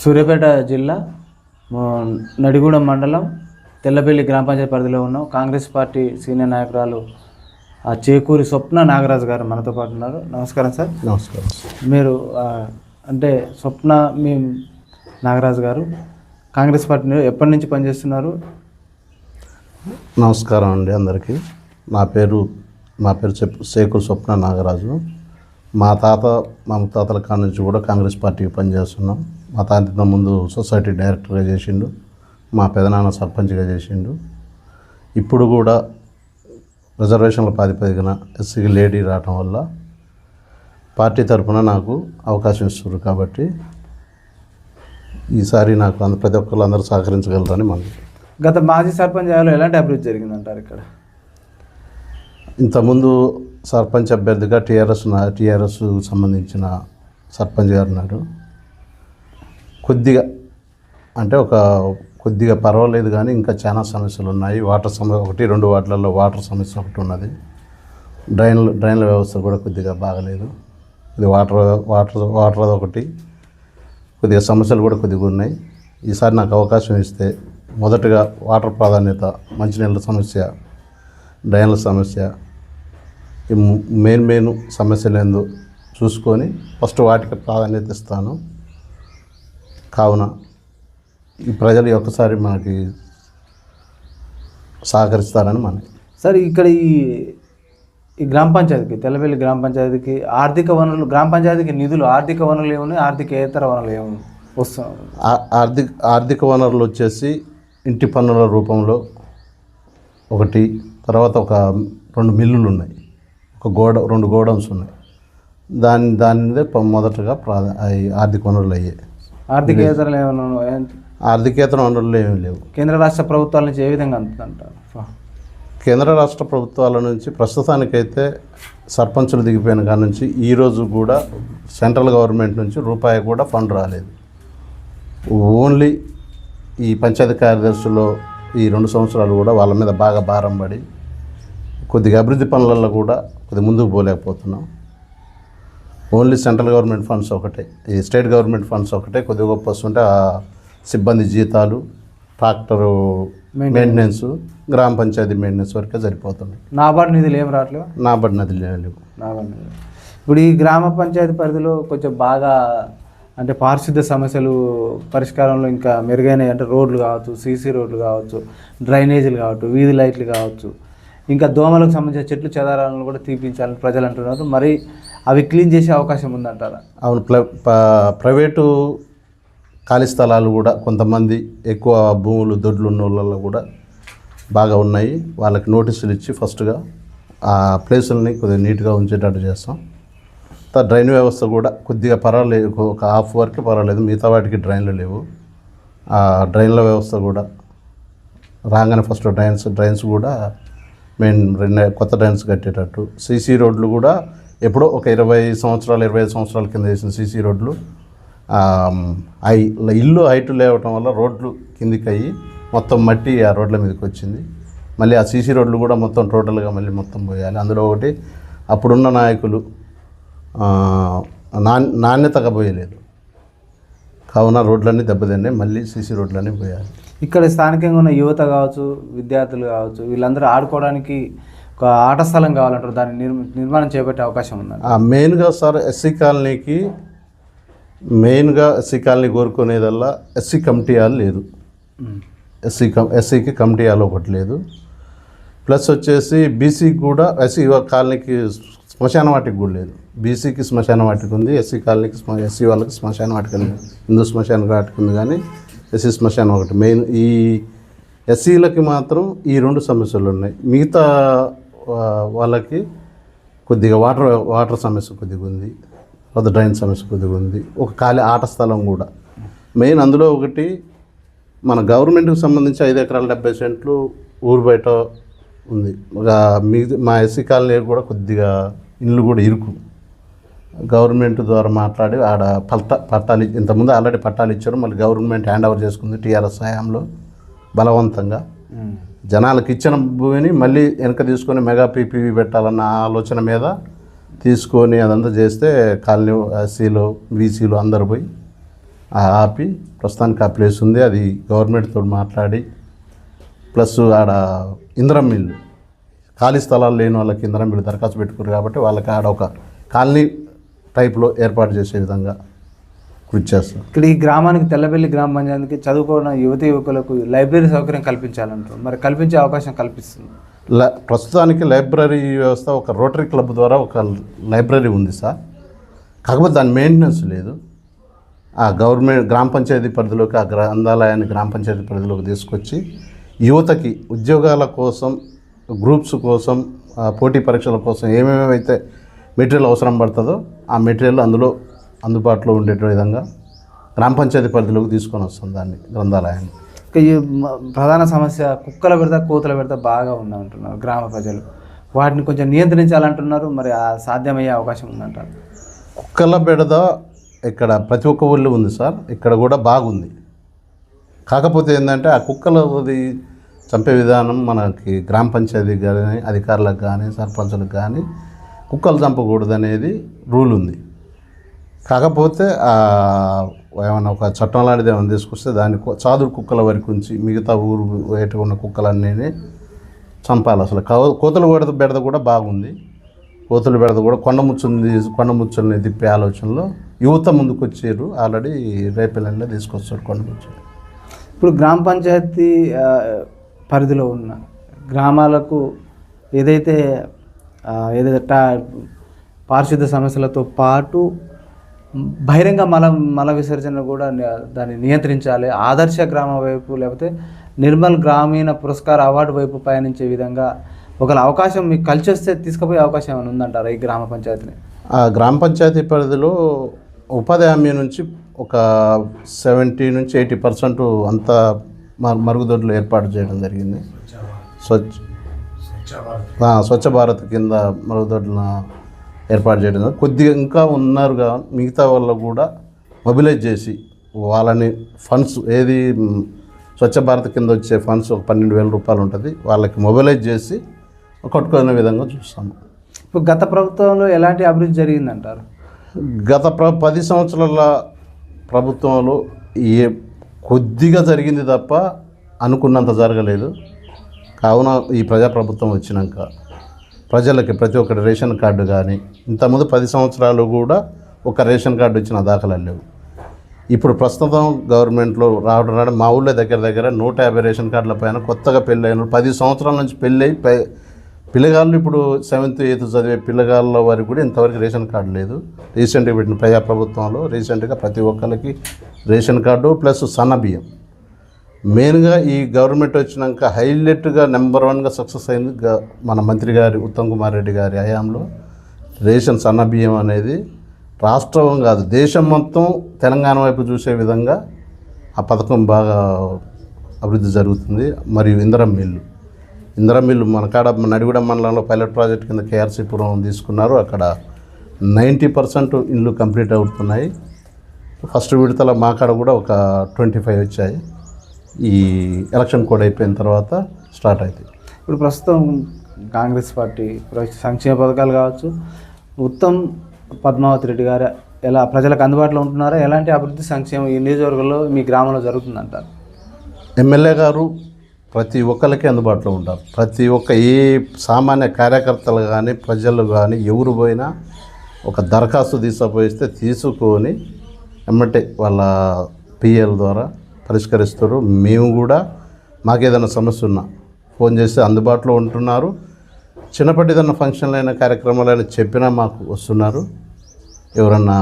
సూర్యాపేట జిల్లా నడిగూడెం మండలం తెల్లపల్లి గ్రామ పంచాయతీ పరిధిలో ఉన్నాం. కాంగ్రెస్ పార్టీ సీనియర్ నాయకురాలు ఆ చేకూరి స్వప్న నాగరాజు గారు మనతో పాటు ఉన్నారు. నమస్కారం సార్. నమస్కారం మీరు అంటే స్వప్న మీ నాగరాజు గారు కాంగ్రెస్ పార్టీలో ఎప్పటి నుంచి పనిచేస్తున్నారు? నమస్కారం అండి అందరికీ. నా పేరు మా పేరు చెప్పు శేఖర్ స్వప్న నాగరాజు. మా తాత మా ముత్తాతల కాడ నుంచి కూడా కాంగ్రెస్ పార్టీకి పనిచేస్తున్నాం. మా తాత ఇంత ముందు సొసైటీ డైరెక్టర్గా చేసిండు మా పెదనాన్న సర్పంచ్గా చేసిండు. ఇప్పుడు కూడా రిజర్వేషన్ల ప్రాతిపదికన ఎస్సీకి లేడీ రావటం వల్ల పార్టీ తరఫున నాకు అవకాశం ఇస్తున్నారు కాబట్టి ఈసారి నాకు అంద ప్రతి ఒక్కరు అందరూ సహకరించగలరని మనం గత మాజీ సర్పంచ్ హయాంలో ఎలాంటి అభివృద్ధి జరిగిందంటారు ఇక్కడ? ఇంతకుముందు సర్పంచ్ అభ్యర్థిగా టీఆర్ఎస్ టీఆర్ఎస్ సంబంధించిన సర్పంచ్ గారు ఉన్నారు. కొద్దిగా అంటే ఒక కొద్దిగా పర్వాలేదు కానీ ఇంకా చాలా సమస్యలు ఉన్నాయి. వాటర్ సమస్య ఒకటి రెండు వాటిలలో వాటర్ సమస్య ఒకటి ఉన్నది. డ్రైన్లు డ్రైన్ల వ్యవస్థ కూడా కొద్దిగా బాగలేదు. ఇది వాటర్ వాటర్ వాటర్ ఒకటి. కొద్దిగా సమస్యలు కూడా కొద్దిగా ఉన్నాయి. ఈసారి నాకు అవకాశం ఇస్తే మొదటగా వాటర్ ప్రాధాన్యత మంచినీళ్ళ సమస్య డ్రైన్ల సమస్య ఈ మెయిన్ మెయిన్ సమస్యలు ఏందో చూసుకొని ఫస్ట్ వాటికి ప్రాధాన్యత ఇస్తాను. కావున ఈ ప్రజలు ఒక్కసారి మనకి సహకరిస్తారని మన సార్ ఇక్కడ ఈ ఈ గ్రామ పంచాయతీకి తెల్లపల్లి గ్రామ పంచాయతీకి ఆర్థిక వనరులు గ్రామ పంచాయతీకి నిధులు ఆర్థిక వనరులు ఏమున్నాయి? ఆర్థికేతర వనరులు ఏమున్నాయి? వస్తాం ఆ- ఆర్థిక ఆర్థిక వనరులు వచ్చేసి ఇంటి పన్నుల రూపంలో ఒకటి తర్వాత ఒక రెండు మిల్లులు ఉన్నాయి ఒక గోడ రెండు గోడౌన్స్ ఉన్నాయి. దాని దాని మీదే మొదటగా ప్రాధా ఆర్థిక వనరులు అయ్యాయి. ఆర్థికేతరలు ఏమైనా? ఆర్థికేతర వనరులు ఏమీ లేవు. కేంద్ర రాష్ట్ర ప్రభుత్వాల నుంచి ఏ విధంగా అందుతుంటారు కేంద్ర రాష్ట్ర ప్రభుత్వాల నుంచి ప్రస్తుతానికైతే సర్పంచులు దిగిపోయిన కాడ నుంచి ఈ రోజు కూడా సెంట్రల్ గవర్నమెంట్ నుంచి రూపాయి కూడా ఫండ్ రాలేదు. ఓన్లీ ఈ పంచాయతీ కార్యదర్శులు ఈ రెండు సంవత్సరాలు కూడా వాళ్ళ మీద బాగా భారం పడి కొద్దిగా అభివృద్ధి పనులలో కూడా కొద్దిగా ముందుకు పోలేకపోతున్నాం. ఓన్లీ సెంట్రల్ గవర్నమెంట్ ఫండ్స్ ఒకటే. ఈ స్టేట్ గవర్నమెంట్ ఫండ్స్ ఒకటే. కొద్దిగా గొప్ప వస్తుంటే ఆ సిబ్బంది జీతాలు ట్రాక్టరు మెయింటెనెన్స్ గ్రామ పంచాయతీ మెయింటెనెన్స్ వరకే సరిపోతున్నాయి. నాబార్డు నిధులు ఏం రావట్లేవు? నాబడి నదులు లేవు. నాబార్డు నిధులు. ఇప్పుడు ఈ గ్రామ పంచాయతీ పరిధిలో కొంచెం బాగా అంటే పారిశుద్ధ్య సమస్యలు పరిష్కారంలో ఇంకా మెరుగైనవి అంటే రోడ్లు కావచ్చు సీసీ రోడ్లు కావచ్చు డ్రైనేజీలు కావచ్చు వీధి లైట్లు కావచ్చు ఇంకా దోమలకు సంబంధించిన చెట్లు చెదారాలను కూడా తీపించాలని ప్రజలు అంటున్నారు. మరి అవి క్లీన్ చేసే అవకాశం ఉందంటారా? అవును ప్రైవేటు ఖాళీ స్థలాలు కూడా కొంతమంది ఎక్కువ భూములు దొడ్లు ఉన్న వాళ్ళలో కూడా బాగా ఉన్నాయి. వాళ్ళకి నోటీసులు ఇచ్చి ఫస్ట్గా ఆ ప్లేసులని కొద్దిగా నీట్గా ఉంచేటట్టు చేస్తాం. తర్వాత డ్రైన్ వ్యవస్థ కూడా కొద్దిగా పర్వాలేదు ఒక హాఫ్ వరకు పర్వాలేదు మిగతా వాటికి డ్రైన్లు లేవు. ఆ డ్రైన్ల వ్యవస్థ కూడా రాగానే ఫస్ట్ డ్రైన్స్ డ్రైన్స్ కూడా మెయిన్ రెండు కొత్త డ్రైన్స్ కట్టేటట్టు. సీసీ రోడ్లు కూడా ఎప్పుడో ఒక ఇరవై సంవత్సరాలు ఇరవై ఐదు సంవత్సరాల కింద వేసిన సీసీ రోడ్లు ఐ ఇల్లు హైట్ లేవటం వల్ల రోడ్లు కిందికి అయ్యి మొత్తం మట్టి ఆ రోడ్ల మీదకి వచ్చింది. మళ్ళీ ఆ సీసీ రోడ్లు కూడా మొత్తం టోటల్గా మళ్ళీ మొత్తం పోయాలి. అందులో ఒకటి అప్పుడున్న నాయకులు ఆ, నాణ్యతగా పోయలేదు. కావున రోడ్లన్నీ దెబ్బతిన్నాయి మళ్ళీ సీసీ రోడ్లన్నీ పోయాలి. ఇక్కడ స్థానికంగా ఉన్న యువత కావచ్చు విద్యార్థులు కావచ్చు వీళ్ళందరూ ఆడుకోవడానికి ఒక ఆట స్థలం కావాలంటారు. దాన్ని నిర్మ నిర్మాణం చేపట్టే అవకాశం ఉందండి. ఆ మెయిన్గా సార్ ఎస్సీ కాలనీకి మెయిన్గా ఎస్సీ కాలనీ కోరుకునేదల్లా ఎస్సీ కమిటీ హాల్ లేదు. ఎస్సీ కం ఎస్సీకి కమిటీ హాల్ ఒకటి లేదు. ప్లస్ వచ్చేసి బీసీకి కూడా ఎస్సీ కాలనీకి శ్మశాన వాటికి కూడా లేదు. బీసీకి శ్మశాన వాటికి ఉంది ఎస్సీ కాలనీకి ఎస్సీ వాళ్ళకి శ్మశాన వాటికి ఉంది. హిందూ శ్మశాన వాటికి ఉంది కానీ ఎస్సీ శ్మశానం ఒకటి. మెయిన్ ఈ ఎస్సీలకి మాత్రం ఈ రెండు సమస్యలు ఉన్నాయి. మిగతా వాళ్ళకి కొద్దిగా వాటర్ వాటర్ సమస్య కొద్దిగా ఉంది. తర్వాత డ్రైన్ సమస్య కొద్దిగా ఉంది. ఒక ఖాళీ ఆట స్థలం కూడా. మెయిన్ అందులో ఒకటి మన గవర్నమెంట్కి సంబంధించి ఐదు ఎకరాల డెబ్బై సెంట్లు ఊరు బయట ఉంది. ఒక మిగతా మా ఎస్సీ కాలనీ కూడా కొద్దిగా ఇల్లు కూడా ఇరుకు. గవర్నమెంట్ ద్వారా మాట్లాడి ఆడ పట్ట పట్టాలు ఇంతకుముందు ఆల్రెడీ పట్టాలు ఇచ్చారు. మళ్ళీ గవర్నమెంట్ హ్యాండ్ ఓవర్ చేసుకుంది టీఆర్ఎస్ హయాంలో బలవంతంగా. Hmm. జనాలకు ఇచ్చిన భూమిని మళ్ళీ వెనక తీసుకొని మెగా పీపీవీ పెట్టాలన్న ఆలోచన మీద తీసుకొని అదంతా చేస్తే కాలనీ ఎస్సీలు బీసీలు అందరు పోయి ఆపి ప్రస్తుతానికి ఆ ప్లేస్ ఉంది. అది గవర్నమెంట్తో మాట్లాడి ప్లస్ ఆడ ఇంద్రం మిల్లు ఖాళీ స్థలాలు లేని వాళ్ళకి ఇంద్రం మిల్లు దరఖాస్తు పెట్టుకున్నారు కాబట్టి వాళ్ళకి ఆడ ఒక కాలనీ టైప్లో ఏర్పాటు చేసే విధంగా కృషి ఇక్కడ ఈ గ్రామానికి తెల్లబెల్లి గ్రామ పంచాయతీకి చదువుకున్న యువతి యువకులకు లైబ్రరీ సౌకర్యం కల్పించాలంటారు మరి కల్పించే అవకాశం కల్పిస్తుంది. ల- ప్రస్తుతానికి లైబ్రరీ వ్యవస్థ ఒక రోటరీ క్లబ్ ద్వారా ఒక లైబ్రరీ ఉంది సార్. కాకపోతే దాని మెయింటెనెన్స్ లేదు. ఆ గవర్నమెంట్ గ్రామ పంచాయతీ పరిధిలోకి ఆ గ్రంథాలయాన్ని గ్రామ పంచాయతీ పరిధిలోకి తీసుకొచ్చి యువతకి ఉద్యోగాల కోసం గ్రూప్స్ కోసం పోటీ పరీక్షల కోసం ఏమేమైతే మెటీరియల్ అవసరం పడుతుందో ఆ మెటీరియల్ అందులో అందుబాటులో ఉండే విధంగా గ్రామ పంచాయతీ పరిధిలోకి తీసుకొని వస్తుంది దాన్ని గ్రంథాలయాన్ని. ఇక ఈ ప్రధాన సమస్య కుక్కల పెడత కోతుల పెడత బాగా ఉందంటున్నారు గ్రామ ప్రజలు. వాటిని కొంచెం నియంత్రించాలంటున్నారు మరి ఆ సాధ్యమయ్యే అవకాశం ఉందంటారు. కుక్కల బెడద ఇక్కడ ప్రతి ఒక్క ఊళ్ళో ఉంది సార్ ఇక్కడ కూడా బాగుంది. కాకపోతే ఏంటంటే ఆ కుక్కలది చంపే విధానం మనకి గ్రామ పంచాయతీకి కానీ అధికారులకు కానీ సర్పంచులకు కానీ కుక్కలు చంపకూడదు అనేది రూల్ ఉంది. కాకపోతే ఏమైనా ఒక చట్టం లాంటిది ఏమైనా తీసుకొస్తే దాన్ని చాదురు కుక్కల వరకు ఉంచి మిగతా ఊరు బయట ఉన్న కుక్కలన్నీ చంపాలి అసలు. కవ- కోతులు బెడద బెడద కూడా బాగుంది. కోతులు బెడద కూడా కొండ ముచ్చుని కొండ ముచ్చుల్ని తిప్పే ఆలోచనలో యువత ముందుకు వచ్చారు ఆల్రెడీ రేపల్లెల్లో తీసుకొచ్చారు కొండ ఇప్పుడు గ్రామ పంచాయతీ పరిధిలో ఉన్న గ్రామాలకు ఏదైతే ఏదైతే పారిశుద్ధ సమస్యలతో పాటు బహిరంగ మల మల విసర్జన కూడా దాన్ని నియంత్రించాలి. ఆదర్శ గ్రామ వైపు లేకపోతే నిర్మల్ గ్రామీణ పురస్కార అవార్డు వైపు పయనించే విధంగా ఒకవేళ అవకాశం మీకు కలిసి వస్తే తీసుకుపోయే అవకాశం ఏమైనా ఉందంటారా ఈ గ్రామ పంచాయతీని? ఆ గ్రామ పంచాయతీ పరిధిలో ఉపాధి హామీ నుంచి ఒక సెవెంటీ నుంచి ఎయిటీ పర్సెంట్ అంతా మ- మరుగుదొడ్లు ఏర్పాటు చేయడం జరిగింది. స్వచ్ఛ స్వచ్ఛ భారత్ కింద మరుగుదొడ్లను ఏర్పాటు చేయడం. కొద్దిగా ఇంకా ఉన్నారుగా మిగతా వాళ్ళు కూడా మొబిలైజ్ చేసి వాళ్ళని ఫండ్స్ ఏది స్వచ్ఛ భారత్ కింద వచ్చే ఫండ్స్ ఒక పన్నెండు వేల రూపాయలు ఉంటుంది. వాళ్ళకి మొబిలైజ్ చేసి కట్టుకునే విధంగా చూస్తాము. ఇప్పుడు గత ప్రభుత్వంలో ఎలాంటి అభివృద్ధి జరిగిందంటారు? గత ప్ర పది సంవత్సరాల ప్రభుత్వంలో ఏ కొద్దిగా జరిగింది తప్ప అనుకున్నంత జరగలేదు. కావున ఈ ప్రజాప్రభుత్వం వచ్చినాక ప్రజలకి ప్రతి ఒక్కటి రేషన్ కార్డు కానీ ఇంతకుముందు పది సంవత్సరాలు కూడా ఒక రేషన్ కార్డు ఇచ్చిన దాఖలాలు లేవు. ఇప్పుడు ప్రస్తుతం గవర్నమెంట్లో రావడం రావడం మా ఊళ్ళో దగ్గర దగ్గర నూట యాభై రేషన్ కార్డుల పైన కొత్తగా పెళ్ళైన పది సంవత్సరాల నుంచి పెళ్ళై పై పిల్లగాళ్ళు ఇప్పుడు సెవెంత్ ఎయిత్ చదివే పిల్లగాళ్ళ వారికి కూడా ఇంతవరకు రేషన్ కార్డు లేదు. రీసెంట్గా పెట్టిన ప్రజాప్రభుత్వంలో రీసెంట్గా ప్రతి ఒక్కరికి రేషన్ కార్డు ప్లస్ సన్న బియ్యం. మెయిన్గా ఈ గవర్నమెంట్ వచ్చినాక హైలైట్గా నెంబర్ వన్గా సక్సెస్ అయింది మన మంత్రి గారి ఉత్తమ్ కుమార్ రెడ్డి గారి హయాంలో. రేషన్ సన్న బియ్యం అనేది రాష్ట్రం కాదు దేశం మొత్తం తెలంగాణ వైపు చూసే విధంగా ఆ పథకం బాగా అభివృద్ధి జరుగుతుంది. మరియు ఇందిరం మిల్లు. ఇందిరం మిల్లు మన కాడ నడిగూడ మండలంలో పైలట్ ప్రాజెక్ట్ కింద కేఆర్సీపురం తీసుకున్నారు. అక్కడ నైంటీ పర్సెంట్ ఇల్లు కంప్లీట్ అవుతున్నాయి. ఫస్ట్ విడతల మా కాడ కూడా ఒక ట్వంటీ ఫైవ్ వచ్చాయి. ఈ ఎలక్షన్ కోడ్ అయిపోయిన తర్వాత స్టార్ట్ అవుతాయి ఇప్పుడు ప్రస్తుతం కాంగ్రెస్ పార్టీ ప్ర- సంక్షేమ పథకాలు కావచ్చు ఉత్తమ్ పద్మావతి రెడ్డి గారు ఎలా ప్రజలకు అందుబాటులో ఉంటున్నారా? ఎలాంటి అభివృద్ధి సంక్షేమం ఈ నియోజకవర్గంలో మీ గ్రామంలో జరుగుతుందంటారు? ఎమ్మెల్యే గారు ప్రతి ఒక్కరికి అందుబాటులో ఉంటారు. ప్రతి ఒక్క ఏ సామాన్య కార్యకర్తలు కానీ ప్రజలు కానీ ఎవరు పోయినా ఒక దరఖాస్తు తీసుకుపోయిస్తే తీసుకొని ఎమ్మటే వాళ్ళ పిఎల్ ద్వారా పరిష్కరిస్తారు. మేము కూడా మాకేదైనా సమస్య ఉన్నా ఫోన్ చేస్తే అందుబాటులో ఉంటున్నారు. చిన్నప్పటి ఏదైనా ఫంక్షన్లు అయినా కార్యక్రమాలు అయినా చెప్పినా మాకు వస్తున్నారు. ఎవరన్నా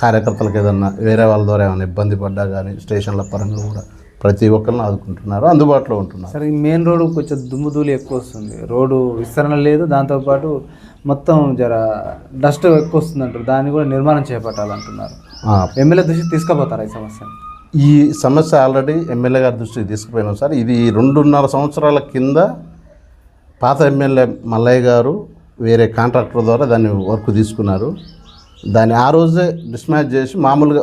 కార్యకర్తలకు ఏదన్నా వేరే వాళ్ళ ద్వారా ఏమైనా ఇబ్బంది పడ్డా కానీ స్టేషన్ల పరంగా కూడా ప్రతి ఒక్కరిని ఆదుకుంటున్నారు. అందుబాటులో ఉంటున్నారు. సరే ఈ మెయిన్ రోడ్డు కొంచెం దుమ్ము ధూళి ఎక్కువ వస్తుంది. రోడ్డు విస్తరణ లేదు. దాంతోపాటు మొత్తం జర డస్ట్ ఎక్కువ వస్తుంది అంటారు దాన్ని కూడా నిర్మాణం చేపట్టాలంటున్నారు. ఎమ్మెల్యే దృష్టికి తీసుకుపోతారా ఈ సమస్యను? ఈ సమస్య ఆల్రెడీ ఎమ్మెల్యే గారి దృష్టికి తీసుకుపోయినాం సార్. ఇది రెండున్నర సంవత్సరాల కింద పాత ఎమ్మెల్యే మల్లయ్య గారు వేరే కాంట్రాక్టర్ ద్వారా దాన్ని వర్క్ తీసుకున్నారు. దాన్ని ఆ రోజే డిస్మాచ్ చేసి మామూలుగా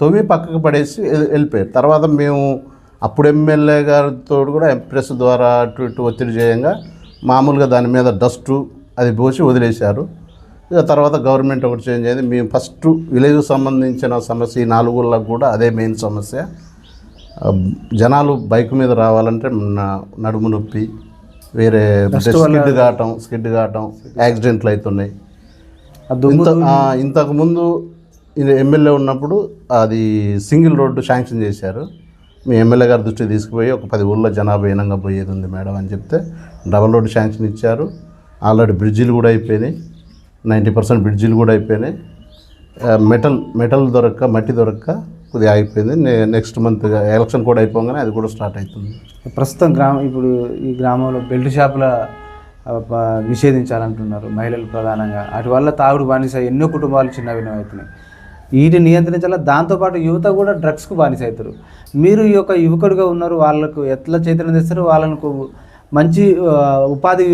తవ్వి పక్కకు పడేసి వెళ్ళిపోయారు. తర్వాత మేము అప్పుడు ఎమ్మెల్యే గారితో కూడా ప్రెస్ ద్వారా అటు ఇటు ఒత్తిడి చేయంగా మామూలుగా దాని మీద డస్టు అది పోసి వదిలేశారు. ఇక తర్వాత గవర్నమెంట్ ఒకటి చేంజ్ అయింది. మేము ఫస్ట్ విలేజ్ సంబంధించిన సమస్య ఈ నాలుగు ఊళ్ళకు కూడా అదే మెయిన్ సమస్య. జనాలు బైక్ మీద రావాలంటే నడుము నొప్పి వేరే స్కిడ్ కావటం స్కిడ్ కావటం యాక్సిడెంట్లు అవుతున్నాయి. ఆ దుమ్ము ఇంత ఆ, ఇంతకు ముందు ఈయన ఎమ్మెల్యే ఉన్నప్పుడు అది సింగిల్ రోడ్డు శాంక్షన్ చేశారు. మీ ఎమ్మెల్యే గారి దృష్టికి తీసుకుపోయి ఒక పది ఊళ్ళో జనాభా ఈనంగా పోయేది ఉంది మేడం అని చెప్తే డబల్ రోడ్డు శాంక్షన్ ఇచ్చారు. ఆల్రెడీ బ్రిడ్జిలు కూడా అయిపోయినాయి. నైంటీ పర్సెంట్ బ్రిడ్జిలు కూడా అయిపోయినాయి. మెటల్ మెటల్ దొరక్క మట్టి దొరక్క కొద్దిగా అయిపోయింది. నెక్స్ట్ మంత్ ఎలక్షన్ కూడా అయిపోగానే అది కూడా స్టార్ట్ అవుతుంది. ప్రస్తుతం గ్రామం ఇప్పుడు ఈ గ్రామంలో బెల్ట్ షాపుల నిషేధించాలంటున్నారు మహిళలు ప్రధానంగా. వాటి వల్ల తాగుడు బానిస ఎన్నో కుటుంబాలు చిన్న అవుతున్నాయి. వీటిని నియంత్రించాల? దాంతోపాటు యువత కూడా డ్రగ్స్కు బానిస అవుతారు. మీరు ఈ యొక్క యువకుడిగా ఉన్నారు వాళ్ళకు ఎట్లా చైతన్యం తెస్తారు? వాళ్ళకు మంచి ఉపాధి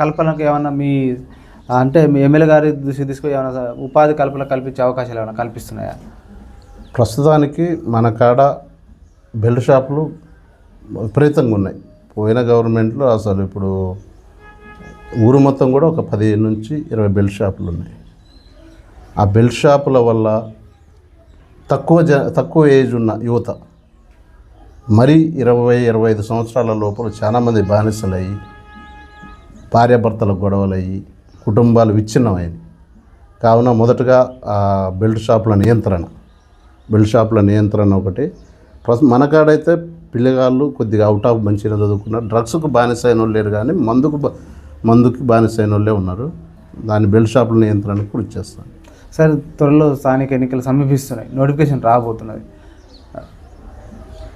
కల్పనకు ఏమన్నా మీ అంటే మీ ఎమ్మెల్యే గారి దృష్టి తీసుకుని ఏమైనా ఉపాధి కల్పన కల్పించే అవకాశాలు ఏమైనా కల్పిస్తున్నాయా? ప్రస్తుతానికి మన కాడ బెల్ట్ షాపులు విపరీతంగా ఉన్నాయి. పోయిన గవర్నమెంట్లో అసలు ఇప్పుడు ఊరు మొత్తం కూడా ఒక పదిహేను నుంచి ఇరవై బెల్ట్ షాపులు ఉన్నాయి. ఆ బెల్ట్ షాపుల వల్ల తక్కువ జ తక్కువ ఏజ్ ఉన్న యువత మరీ ఇరవై ఇరవై ఐదు సంవత్సరాల లోపల చాలామంది బానిసలయ్యి భార్యాభర్తల గొడవలయ్యి కుటుంబాలు విచ్ఛిన్నమైనవి. కావున మొదటగా బెల్ట్ షాపుల నియంత్రణ. బెల్ట్ షాపుల నియంత్రణ ఒకటి. ప్రస్తుతం మన కాడైతే పిల్లగాళ్ళు కొద్దిగా అవుట్ ఆఫ్ మంచిగా చదువుకున్నారు. డ్రగ్స్కు బానిస అయిన వాళ్ళు లేరు కానీ మందుకు మందుకి బానిస అయిన వాళ్ళే ఉన్నారు. దాని బెల్ట్ షాపుల నియంత్రణకు కృషి చేస్తాను. సార్ త్వరలో స్థానిక ఎన్నికలు సమీపిస్తున్నాయి. నోటిఫికేషన్ రాబోతున్నది.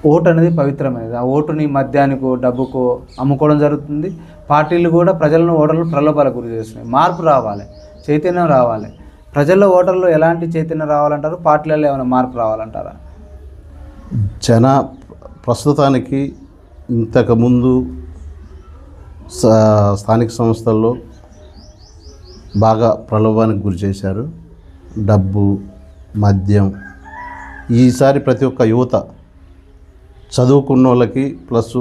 ఓటు అనేది పవిత్రమైనది. ఆ ఓటుని మద్యానికో డబ్బుకో అమ్ముకోవడం జరుగుతుంది. పార్టీలు కూడా ప్రజలను ఓటర్లు ప్రలోభాలకు గురి చేస్తున్నాయి. మార్పు రావాలి. చైతన్యం రావాలి. ప్రజల్లో ఓటర్లు ఎలాంటి చైతన్యం రావాలంటారు? పార్టీలలో ఏమైనా మార్పు రావాలంటారా? జన ప్రస్తుతానికి ఇంతకుముందు స్థానిక సంస్థల్లో బాగా ప్రలోభానికి గురి చేశారు. డబ్బు మద్యం. ఈసారి ప్రతి ఒక్క యువత చదువుకున్న వాళ్ళకి ప్లస్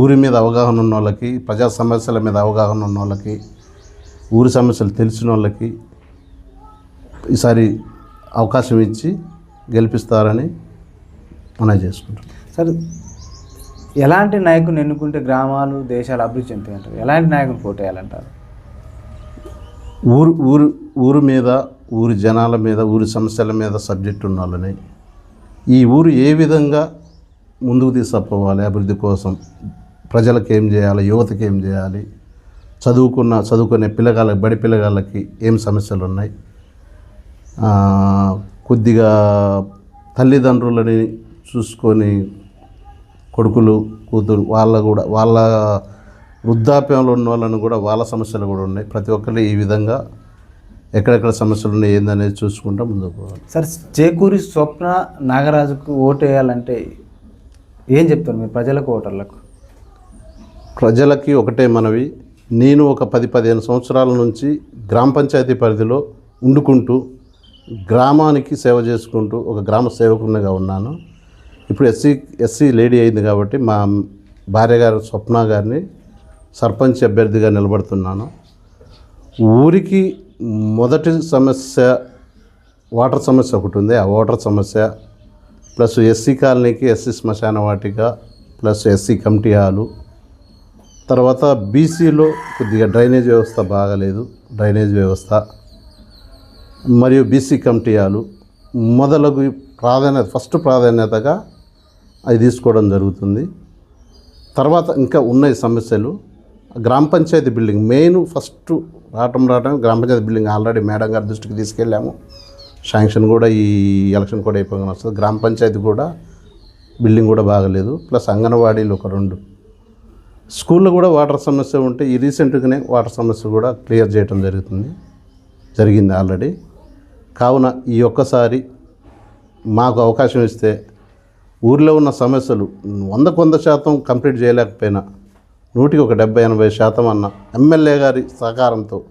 ఊరి మీద అవగాహన ఉన్న వాళ్ళకి ప్రజా సమస్యల మీద అవగాహన ఉన్న వాళ్ళకి ఊరి సమస్యలు తెలిసిన వాళ్ళకి ఈసారి అవకాశం ఇచ్చి గెలిపిస్తారని మనం చేసుకుంటాం. సార్ ఎలాంటి నాయకుని ఎన్నుకుంటే గ్రామాలు దేశాలు అభివృద్ధి చెందుతాయి అంటారు ఎలాంటి నాయకుని పోటేయాలంటారు ఊరు ఊరు ఊరు మీద ఊరి జనాల మీద ఊరి సమస్యల మీద సబ్జెక్ట్ ఉన్న వాళ్ళని ఈ ఊరు ఏ విధంగా ముందుకు తీసుకుపోవాలి అభివృద్ధి కోసం. ప్రజలకు ఏం చేయాలి? యువతకి ఏం చేయాలి? చదువుకున్న చదువుకునే పిల్లగాళ్ళకి బడి పిల్లగాళ్ళకి ఏం సమస్యలు ఉన్నాయి కొద్దిగా తల్లిదండ్రులని చూసుకొని కొడుకులు కూతురు వాళ్ళ కూడా వాళ్ళ వృద్ధాప్యంలో ఉన్న వాళ్ళని కూడా వాళ్ళ సమస్యలు కూడా ఉన్నాయి. ప్రతి ఒక్కరు ఈ విధంగా ఎక్కడెక్కడ సమస్యలు ఉన్నాయి ఏందనేది చూసుకుంటూ ముందుకు పోవాలి. సార్ చేకూరి స్వప్న నాగరాజుకు ఓటు వేయాలంటే ఏం చెప్తారు మీరు ప్రజలకు ఓటర్లకు? ప్రజలకి ఒకటే మనవి నేను ఒక పది పదిహేను సంవత్సరాల నుంచి గ్రామ పంచాయతీ పరిధిలో ఉండుకుంటూ గ్రామానికి సేవ చేసుకుంటూ ఒక గ్రామ సేవకునిగా ఉన్నాను. ఇప్పుడు ఎస్సీ ఎస్సీ లేడీ అయింది కాబట్టి మా భార్య గారు స్వప్న గారిని సర్పంచ్ అభ్యర్థిగా నిలబడుతున్నాను. ఊరికి మొదటి సమస్య వాటర్ సమస్య ఒకటి ఉంది. ఆ వాటర్ సమస్య ప్లస్ ఎస్సీ కాలనీకి ఎస్సీ శ్మశాన వాటిక ప్లస్ ఎస్సీ కమిటీ హాలు. తర్వాత బీసీలో కొద్దిగా డ్రైనేజ్ వ్యవస్థ బాగలేదు డ్రైనేజ్ వ్యవస్థ. మరియు బీసీ కమిటీ హాలు. మొదలగు ప్రాధాన్యత ఫస్ట్ ప్రాధాన్యతగా అది తీసుకోవడం జరుగుతుంది. తర్వాత ఇంకా ఉన్నాయి సమస్యలు. గ్రామ పంచాయతీ బిల్డింగ్ మెయిన్ ఫస్ట్ రావటం రావటం గ్రామ పంచాయతీ బిల్డింగ్ ఆల్రెడీ మేడం గారి దృష్టికి తీసుకెళ్ళాము. శాంక్షన్ కూడా ఈ ఎలక్షన్ కూడా అయిపోగానే వస్తుంది. గ్రామ పంచాయతీ కూడా బిల్డింగ్ కూడా బాగలేదు. ప్లస్ అంగన్వాడీలు ఒక రెండు. స్కూల్లో కూడా వాటర్ సమస్య ఉంటే ఈ రీసెంట్గానే వాటర్ సమస్య కూడా క్లియర్ చేయడం జరుగుతుంది. జరిగింది ఆల్రెడీ. కావున ఈ ఒక్కసారి మాకు అవకాశం ఇస్తే ఊర్లో ఉన్న సమస్యలు వందకు వంద శాతం కంప్లీట్ చేయలేకపోయినా నూటికి ఒక డెబ్బై ఎనభై శాతం అన్న ఎమ్మెల్యే గారి సహకారంతో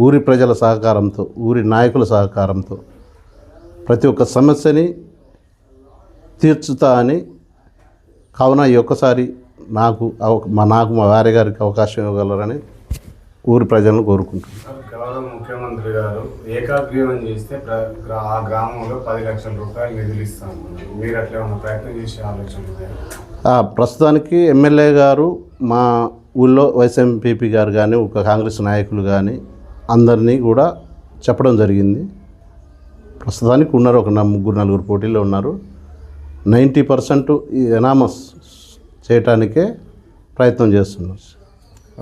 ఊరి ప్రజల సహకారంతో ఊరి నాయకుల సహకారంతో ప్రతి ఒక్క సమస్యని తీర్చుతా అని కావున ఈ ఒక్కసారి నాకు మా నాకు మా వారి గారికి అవకాశం ఇవ్వగలరని ఊరి ప్రజలను కోరుకుంటున్నాను. గౌరవ ముఖ్యమంత్రి గారు ఏకాగ్రీవం చేస్తే ఆ గ్రామంలో పది లక్షల రూపాయలు నిధులు మీరు అట్లా ఏమైనా ప్రయత్నం చేసే ఆలోచన ప్రస్తుతానికి ఎమ్మెల్యే గారు మా ఊళ్ళో వైఎస్ఎంపీపీ గారు కానీ ఒక కాంగ్రెస్ నాయకులు కానీ అందరినీ కూడా చెప్పడం జరిగింది. ప్రస్తుతానికి ఉన్నారు ఒక ముగ్గురు నలుగురు పోటీలో ఉన్నారు. నైంటీ పర్సెంట్ ఈ ఎనామస్ చేయటానికే ప్రయత్నం చేస్తున్నారు.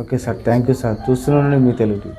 Okay sir thank you sir చూస్తున్నాను మీ తెలుగు